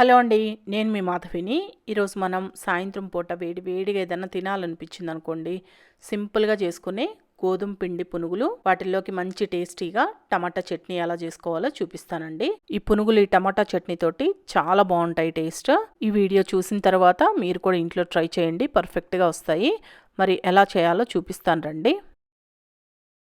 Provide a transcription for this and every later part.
Hello అండి నేను మీ మాధవిని. ఈరోజు మనం సాయంత్రం పూట వేడి వేడిగా ఏదైనా తినాలనిపించింది అనుకోండి సింపుల్గా చేసుకునే గోధుమ పిండి పునుగులు వాటిల్లోకి మంచి టేస్టీగా టమాటా చట్నీ ఎలా చేసుకోవాలో చూపిస్తానండి. ఈ పునుగులు ఈ టమాటా చట్నీ తోటి చాలా బాగుంటాయి టేస్ట్. ఈ వీడియో చూసిన తర్వాత మీరు కూడా ఇంట్లో ట్రై చేయండి పర్ఫెక్ట్గా వస్తాయి. మరి ఎలా చేయాలో చూపిస్తాను రండి.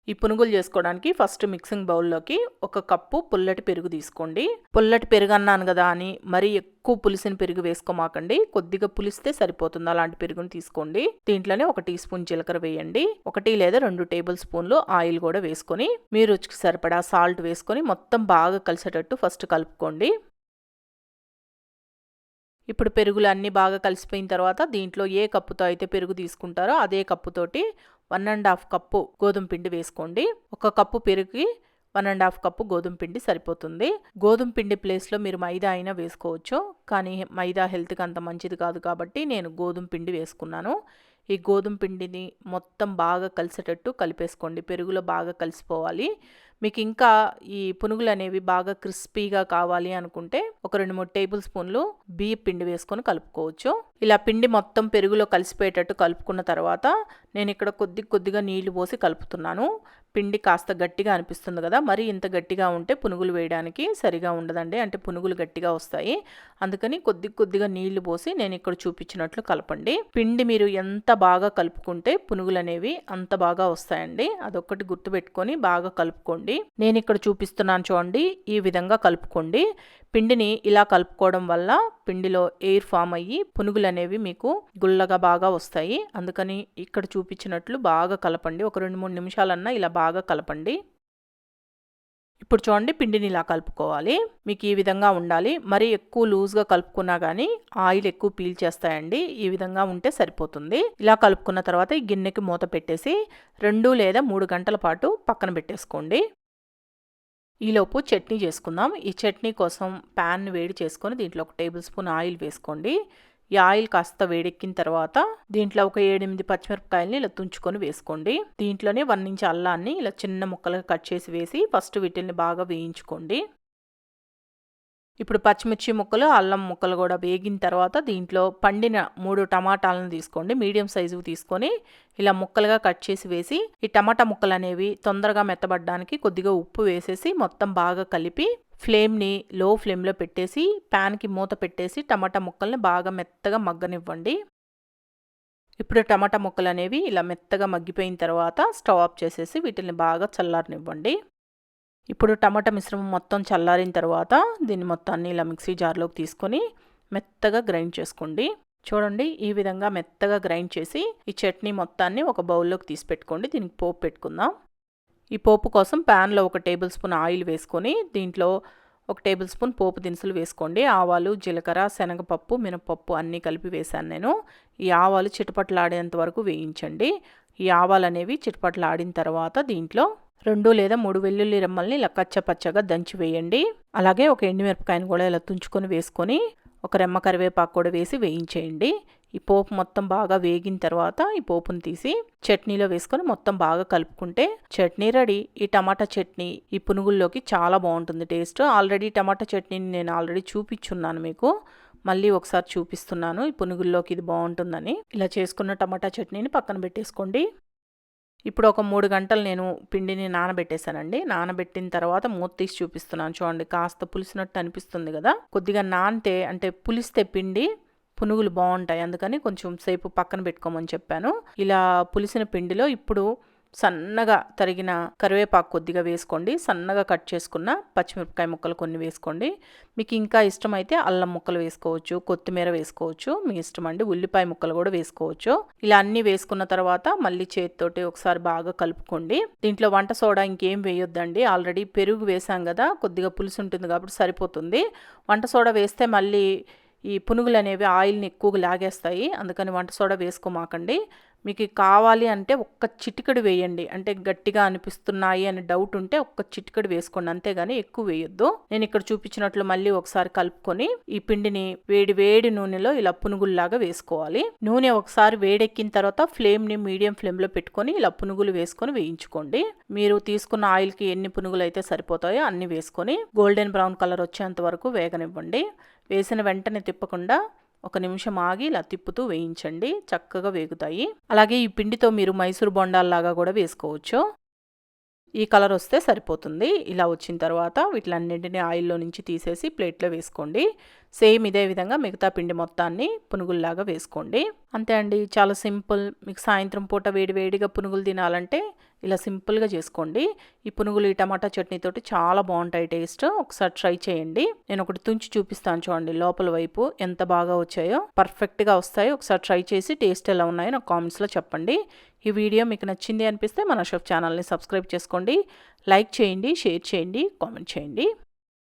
ఈ పునుగులు చేసుకోవడానికి ఫస్ట్ మిక్సింగ్ బౌల్లోకి ఒక కప్పు పుల్లటి పెరుగు తీసుకోండి. పుల్లటి పెరుగు అన్నాను కదా అని మరీ ఎక్కువ పులిసిన పెరుగు వేసుకోమాకండి. కొద్దిగా పులిస్తే సరిపోతుంది అలాంటి పెరుగుని తీసుకోండి. దీంట్లోనే ఒక టీ స్పూన్ జీలకర్ర వేయండి. ఒకటి లేదా రెండు టేబుల్ స్పూన్లు ఆయిల్ కూడా వేసుకొని మీ రుచికి సరిపడా సాల్ట్ వేసుకొని మొత్తం బాగా కలిసేటట్టు ఫస్ట్ కలుపుకోండి. ఇప్పుడు పెరుగులు అన్నీ బాగా కలిసిపోయిన తర్వాత దీంట్లో ఏ కప్పుతో అయితే పెరుగు తీసుకుంటారో అదే కప్పుతోటి వన్ అండ్ హాఫ్ కప్పు గోధుమ పిండి వేసుకోండి. ఒక కప్పు పెరుగుకి వన్ అండ్ హాఫ్ కప్పు గోధుమ పిండి సరిపోతుంది. గోధుమ పిండి ప్లేస్లో మీరు మైదా అయినా వేసుకోవచ్చు. కానీ మైదా హెల్త్కి అంత మంచిది కాదు కాబట్టి నేను గోధుమ పిండి వేసుకున్నాను. ఈ గోధుమ పిండిని మొత్తం బాగా కలిసేటట్టు కలిపేసుకోండి. పెరుగులో బాగా కలిసిపోవాలి. మీకు ఇంకా ఈ పునుగులు అనేవి బాగా క్రిస్పీగా కావాలి అనుకుంటే ఒక రెండు మూడు టేబుల్ స్పూన్లు బియ్య పిండి వేసుకొని కలుపుకోవచ్చు. ఇలా పిండి మొత్తం పెరుగులో కలిసిపోయేటట్టు కలుపుకున్న తర్వాత నేను ఇక్కడ కొద్ది కొద్దిగా నీళ్ళు పోసి కలుపుతున్నాను. పిండి కాస్త గట్టిగా అనిపిస్తుంది కదా మరి ఇంత గట్టిగా ఉంటే పునుగులు వేయడానికి సరిగా ఉండదండి. అంటే పునుగులు గట్టిగా వస్తాయి. అందుకని కొద్ది కొద్దిగా నీళ్ళు పోసి నేను ఇక్కడ చూపించినట్లు కలపండి. పిండి మీరు ఎంత బాగా కలుపుకుంటే పునుగులు అనేవి అంత బాగా వస్తాయండి. అదొక్కటి గుర్తుపెట్టుకొని బాగా కలుపుకోండి. నేను ఇక్కడ చూపిస్తున్నాను చూడండి ఈ విధంగా కలుపుకోండి. పిండిని ఇలా కలుపుకోవడం వల్ల పిండిలో ఎయిర్ ఫామ్ అయ్యి పునుగులు అనేవి మీకు గుల్లగా బాగా వస్తాయి. అందుకని ఇక్కడ చూపించినట్లు బాగా కలపండి. ఒక రెండు మూడు నిమిషాలన్నా ఇలా బాగా కలపండి. ఇప్పుడు చూడండి పిండిని ఇలా కలుపుకోవాలి. మీకు ఈ విధంగా ఉండాలి. మరి ఎక్కువ లూజ్గా కలుపుకున్నా కానీ ఆయిల్ ఎక్కువ పీల్ చేస్తాయండి. ఈ విధంగా ఉంటే సరిపోతుంది. ఇలా కలుపుకున్న తర్వాత ఈ గిన్నెకి మూత పెట్టేసి రెండు లేదా మూడు గంటల పాటు పక్కన పెట్టేసుకోండి. ఈలోపు చట్నీ చేసుకుందాం. ఈ చట్నీ కోసం ప్యాన్ వేడి చేసుకొని దీంట్లో ఒక టేబుల్ స్పూన్ ఆయిల్ వేసుకోండి. ఈ ఆయిల్ కాస్త వేడెక్కిన తర్వాత దీంట్లో ఒక ఏడెనిమిది పచ్చిమిరపకాయలని ఇలా తుంచుకొని వేసుకోండి. దీంట్లోనే వన్ ఇంచ్ అల్లాన్ని ఇలా చిన్న ముక్కలుగా కట్ చేసి వేసి ఫస్ట్ వీటిని బాగా వేయించుకోండి. ఇప్పుడు పచ్చిమిర్చి ముక్కలు అల్లం ముక్కలు కూడా వేగిన తర్వాత దీంట్లో పండిన మూడు టమాటాలను తీసుకోండి. మీడియం సైజు తీసుకొని ఇలా ముక్కలుగా కట్ చేసి వేసి ఈ టమాటా ముక్కలు అనేవి తొందరగా మెత్తబడడానికి కొద్దిగా ఉప్పు వేసేసి మొత్తం బాగా కలిపి ఫ్లేమ్ని లో ఫ్లేమ్లో పెట్టేసి ప్యాన్కి మూత పెట్టేసి టమాటా ముక్కల్ని బాగా మెత్తగా మగ్గనివ్వండి. ఇప్పుడు టమాటా ముక్కలు అనేవి ఇలా మెత్తగా మగ్గిపోయిన తర్వాత స్టవ్ ఆఫ్ చేసేసి వీటిని బాగా చల్లారనివ్వండి. ఇప్పుడు టమాటా మిశ్రమం మొత్తం చల్లారిన తర్వాత దీన్ని మొత్తాన్ని ఇలా మిక్సీ జార్లోకి తీసుకొని మెత్తగా గ్రైండ్ చేసుకోండి. చూడండి ఈ విధంగా మెత్తగా గ్రైండ్ చేసి ఈ చట్నీ మొత్తాన్ని ఒక బౌల్లోకి తీసి పెట్టుకోండి. దీనికి పోపు పెట్టుకుందాం. ఈ పోపు కోసం ప్యాన్లో ఒక టేబుల్ స్పూన్ ఆయిల్ వేసుకొని దీంట్లో ఒక టేబుల్ స్పూన్ పోపు దినుసులు వేసుకోండి. ఆవాలు జీలకర్ర శనగపప్పు మినపప్పు అన్నీ కలిపి వేశాను నేను. ఈ ఆవాలు చిటపట్లాడేంత వరకు వేయించండి. ఈ ఆవాలు అనేవి చిటపట్లాడిన తర్వాత దీంట్లో రెండు లేదా మూడు వెల్లుల్లి రెమ్మల్ని ఇలా కచ్చపచ్చగా దంచి వేయండి. అలాగే ఒక ఎండుమిరపకాయను కూడా ఇలా తుంచుకొని వేసుకొని ఒక రెమ్మ కరివేపాకు కూడా వేసి వేయించేయండి. ఈ పోపు మొత్తం బాగా వేగిన తర్వాత ఈ పోపును తీసి చట్నీలో వేసుకొని మొత్తం బాగా కలుపుకుంటే చట్నీ రెడీ. ఈ టమాటా చట్నీ ఈ పునుగుల్లోకి చాలా బాగుంటుంది టేస్ట్. ఆల్రెడీ టమాటా చట్నీని నేను ఆల్రెడీ చూపించున్నాను మీకు. మళ్ళీ ఒకసారి చూపిస్తున్నాను ఈ పునుగుల్లోకి ఇది బాగుంటుందని. ఇలా చేసుకున్న టమాటా చట్నీని పక్కన పెట్టేసుకోండి. ఇప్పుడు ఒక మూడు గంటలు నేను పిండిని నానబెట్టేశానండి. నానబెట్టిన తర్వాత మూత తీసి చూపిస్తున్నాను చూడండి. కాస్త పులిసినట్టు అనిపిస్తుంది కదా. కొద్దిగా నానితే అంటే పులిస్తే పిండి పునుగులు బాగుంటాయి. అందుకని కొంచెం సేపు పక్కన పెట్టుకోమని చెప్పాను. ఇలా పులిసిన పిండిలో ఇప్పుడు సన్నగా తరిగిన కరివేపాకు కొద్దిగా వేసుకోండి. సన్నగా కట్ చేసుకున్న పచ్చిమిరపకాయ ముక్కలు కొన్ని వేసుకోండి. మీకు ఇంకా ఇష్టమైతే అల్లం ముక్కలు వేసుకోవచ్చు కొత్తిమీర వేసుకోవచ్చు మీ ఇష్టం అండి ఉల్లిపాయ ముక్కలు కూడా వేసుకోవచ్చు. ఇలా అన్నీ వేసుకున్న తర్వాత మళ్ళీ చేతితోటి ఒకసారి బాగా కలుపుకోండి. దీంట్లో వంట సోడా ఇంకేం వేయొద్దండి. ఆల్రెడీ పెరుగు వేసాం కదా కొద్దిగా పులుసు ఉంటుంది కాబట్టి సరిపోతుంది. వంట సోడా వేస్తే మళ్ళీ ఈ పునుగులు అనేవి ఆయిల్ని ఎక్కువగా లాగేస్తాయి. అందుకని వంట సోడా వేసుకోమాకండి. మీకు కావాలి అంటే ఒక్క చిటికెడు వేయండి. అంటే గట్టిగా అనిపిస్తున్నాయి అని డౌట్ ఉంటే ఒక్క చిటికెడు వేసుకోండి. అంతేగాని ఎక్కువ వేయొద్దు. నేను ఇక్కడ చూపించినట్లు మళ్ళీ ఒకసారి కలుపుకొని ఈ పిండిని వేడి వేడి నూనెలో ఇలా పునుగుల్లాగా వేసుకోవాలి. నూనె ఒకసారి వేడెక్కిన తర్వాత ఫ్లేమ్ని మీడియం ఫ్లేమ్లో పెట్టుకొని ఇలా పునుగులు వేసుకొని వేయించుకోండి. మీరు తీసుకున్న ఆయిల్కి ఎన్ని పునుగులు అయితే సరిపోతాయో అన్ని వేసుకొని గోల్డెన్ బ్రౌన్ కలర్ వచ్చేంత వరకు వేగనివ్వండి. వేసిన వెంటనే తిప్పకుండా ఒక నిమిషం ఆగి ఇలా తిప్పుతూ వేయించండి. చక్కగా వేగుతాయి. అలాగే ఈ పిండితో మీరు మైసూర్ బొండాల్లాగా కూడా వేసుకోవచ్చు. ఈ కలర్ వస్తే సరిపోతుంది. ఇలా వచ్చిన తర్వాత వీటిలన్నింటినీ ఆయిల్లో నుంచి తీసేసి ప్లేట్లో వేసుకోండి. సేమ్ ఇదే విధంగా మిగతా పిండి మొత్తాన్ని పునుగుల్లాగా వేసుకోండి. అంతే అండి చాలా సింపుల్. మీకు సాయంత్రం పూట వేడివేడిగా పునుగులు తినాలంటే ఇలా సింపుల్గా చేసుకోండి. ఈ పునుగులు ఈ టమాటా చట్నీతోటి చాలా బాగుంటాయి టేస్ట్. ఒకసారి ట్రై చేయండి. నేను ఒకటి తుంచి చూపిస్తాను చూడండి లోపల వైపు ఎంత బాగా వచ్చాయో. పర్ఫెక్ట్గా వస్తాయి. ఒకసారి ట్రై చేసి టేస్ట్ ఎలా ఉన్నాయో నాకు కామెంట్స్లో చెప్పండి. ఈ వీడియో మీకు నచ్చింది అనిపిస్తే మన షెఫ్ ఛానల్ని సబ్స్క్రైబ్ చేసుకోండి. లైక్ చేయండి షేర్ చేయండి కామెంట్ చేయండి.